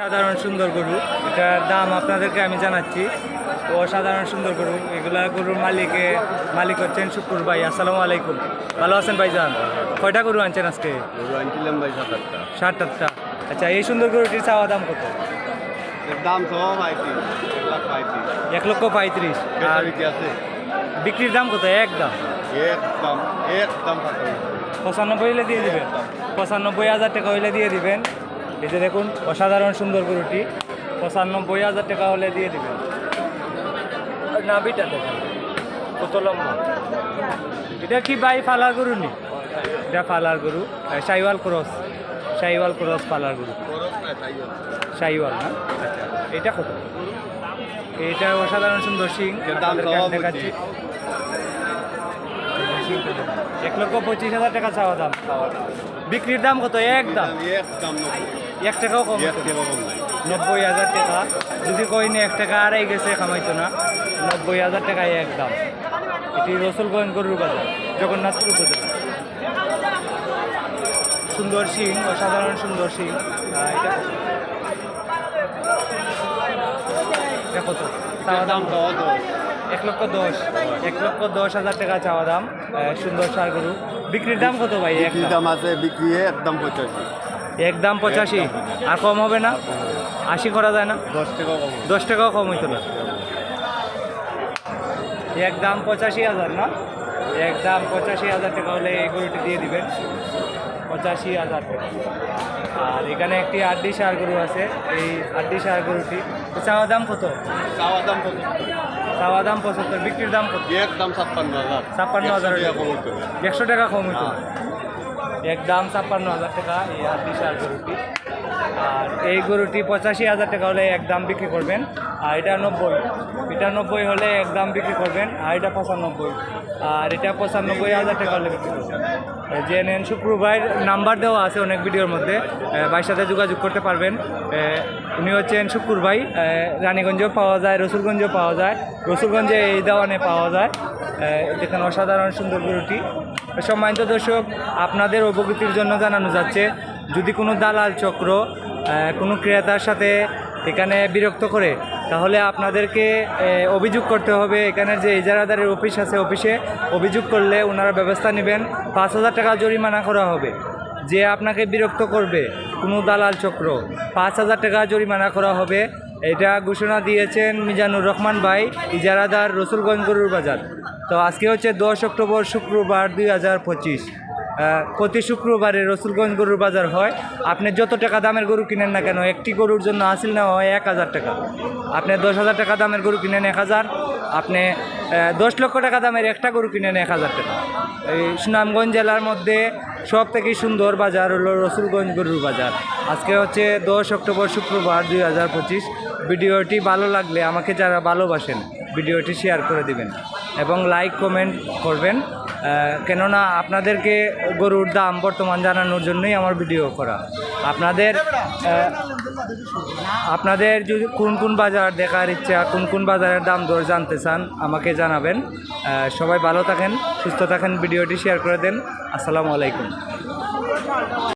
সাধারণ সুন্দর গরু। এটার দাম আপনাদেরকে আমি জানাচ্ছি। অসাধারণ সুন্দর গরু। এগুলা গরুর মালিকে মালিক হচ্ছেন শুক্কুর ভাই। আসসালামু আলাইকুম। ভালো আছেন ভাইজান? কয়টা গরু আনছেন আজকে? ষাট আটটা। আচ্ছা এই সুন্দর গরুটির চাওয়া দাম কত? দাম এক লক্ষ পঁয়ত্রিশ। বিক্রির দাম কত? এক দাম? একদম একদম পঁচানব্বই। হলে দিয়ে দিবেন। পঁচানব্বই হাজার টাকা হইলে দিয়ে দিবেন। এই যে দেখুন অসাধারণ সুন্দর গরুটি। পঁচানব্বই হাজার টাকা হলে দিয়ে দিবেন। নাভিটা দেখুন কত লম্বা। এটা কি বাই ফালার গরু নি? এটা ফালার গরু সাইওয়াল ক্রস। সাইওয়াল ক্রস ফালার গরু। সাইওয়াল না? আচ্ছা এটা কত? এটা অসাধারণ সুন্দর সিং দেখাচ্ছি এক লক্ষ পঁচিশ হাজার টাকা চাওয়া দাম। বিক্রির দাম কত? এক দাম। এক এক টাকা কম নব্বই হাজার টাকা। যদি কইনি এক টাকা আড়াই গেছে কামাইতো না। নব্বই হাজার টাকায় এক দাম। এটি রসুলগঞ্জ গরুর বাজার জগন্নাথপুর উপজেলা সুন্দর সিং অসাধারণ সুন্দর সিং এটা কত? চাওয়া দাম এক লক্ষ দশ এক লক্ষ দশ হাজার টাকা চাওয়া দাম। সুন্দর সার গরু। বিক্রির দাম কত ভাই এক দাম? আছে বিক্রি একদম পঁচাশি। এক দাম পঁচাশি। আর কম হবে না? আশি করা যায় না? দশ টাকা কম দশ টাকাও কম হইতো না। এক দাম পঁচাশি হাজার না? এক দাম পঁচাশি হাজার টাকা হলে এই গরুটি দিয়ে দিবেন। পঁচাশি হাজার টাকা। আর এখানে একটি আড্ডি সার গরু আছে। এই আড্ডি সার গরুটি চাওয়া দাম কত? চাওয়া দাম কত? চাওয়া দাম পঁচাত্তর বিক্রির দাম কত? একদম ছাপ্পান্ন হাজার। ছাপ্পান্ন হাজার একশো টাকা কম হইতে এক দাম ছাপ্পান্ন হাজার টাকা, এই সার গরুটি। আর এই গরুটি পঁচাশি হাজার টাকা হলে এক দাম বিক্রি করবেন। আর এটা নব্বই। এটা নব্বই হলে এক দাম বিক্রি করবেন, আর এটা পঁচানব্বই। আর এটা পঁচানব্বই হাজার টাকা হলে বিক্রি করবেন। যে নেন শুক্রবার নাম্বার দেওয়া আছে অনেক ভিডিওর মধ্যে ভাইয়ের সাথে যোগাযোগ করতে পারবেন। উনি হচ্ছেন শুক্র ভাই রানীগঞ্জেও পাওয়া যায়, রসুলগঞ্জেও পাওয়া যায়। রসুলগঞ্জে এই দেওয়ানে পাওয়া যায়। দেখেন অসাধারণ সুন্দর গরুটি। সম্মানিত দর্শক, আপনাদের অবগতির জন্য জানানো যাচ্ছে, যদি কোনো দালাল চক্র কোনো ক্রেতার সাথে এখানে বিরক্ত করে, তাহলে আপনাদেরকে অভিযোগ করতে হবে। এখানে যে ইজারাদারের অফিস আছে, অফিসে অভিযোগ করলে ওনারা ব্যবস্থা নেবেন। পাঁচ হাজার টাকা জরিমানা করা হবে। যে আপনাকে বিরক্ত করবে, কোনো দালাল চক্র, পাঁচ হাজার টাকা জরিমানা করা হবে। এটা ঘোষণা দিয়েছেন মিজানুর রহমান ভাই, ইজারাদার রসুলগঞ্জ গরুর বাজার। তো আজকে হচ্ছে দশ অক্টোবর শুক্রবার দুই হাজার পঁচিশ। প্রতি শুক্রবারে রসুলগঞ্জ গরুর বাজার হয়। আপনি যত টাকা দামের গরু কিনেন না কেন, একটি গরুর জন্য আসিল না হয় এক হাজার টাকা। আপনি দশ হাজার টাকা দামের গরু কিনেন এক হাজার। আপনি দশ লক্ষ টাকা দামের একটা গরু কিনেন এক হাজার টাকা। এই সুনামগঞ্জ জেলার মধ্যে সব থেকে সুন্দর বাজার হলো রসুলগঞ্জ গরুর বাজার। আজকে হচ্ছে দশ অক্টোবর শুক্রবার দুই হাজার পঁচিশ। ভিডিওটি ভালো লাগলে আমাকে যারা ভালোবাসেন, ভিডিওটি শেয়ার করে দিবেন এবং লাইক কমেন্ট করবেন। কেননা আপনাদেরকে গরুর দাম বর্তমান জানানোর জন্যই আমার ভিডিও করা। আপনাদের আপনাদের যদি কোন কোন বাজার দেখার ইচ্ছা, কোন কোন বাজারের দাম দর জানতে চান, আমাকে জানাবেন। সবাই ভালো থাকেন, সুস্থ থাকেন, ভিডিওটি শেয়ার করে দেন। আসসালামু আলাইকুম।